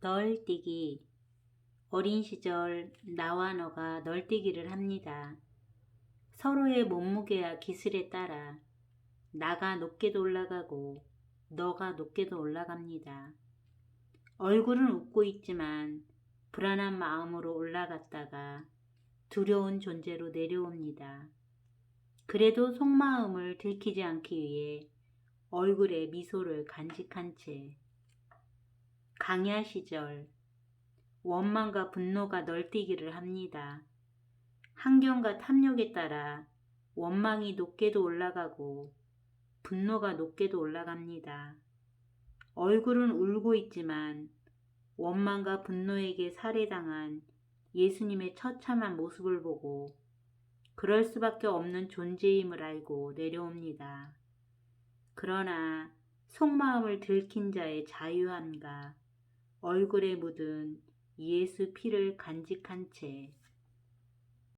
널뛰기 어린 시절 나와 너가 널뛰기를 합니다. 서로의 몸무게와 기술에 따라 나가 높게도 올라가고 너가 높게도 올라갑니다. 얼굴은 웃고 있지만 불안한 마음으로 올라갔다가 두려운 존재로 내려옵니다. 그래도 속마음을 들키지 않기 위해 얼굴에 미소를 간직한 채 강야 시절 원망과 분노가 널뛰기를 합니다. 환경과 탐욕에 따라 원망이 높게도 올라가고 분노가 높게도 올라갑니다. 얼굴은 울고 있지만 원망과 분노에게 살해당한 예수님의 처참한 모습을 보고 그럴 수밖에 없는 존재임을 알고 내려옵니다. 그러나 속마음을 들킨 자의 자유함과 얼굴에 묻은 예수 피를 간직한 채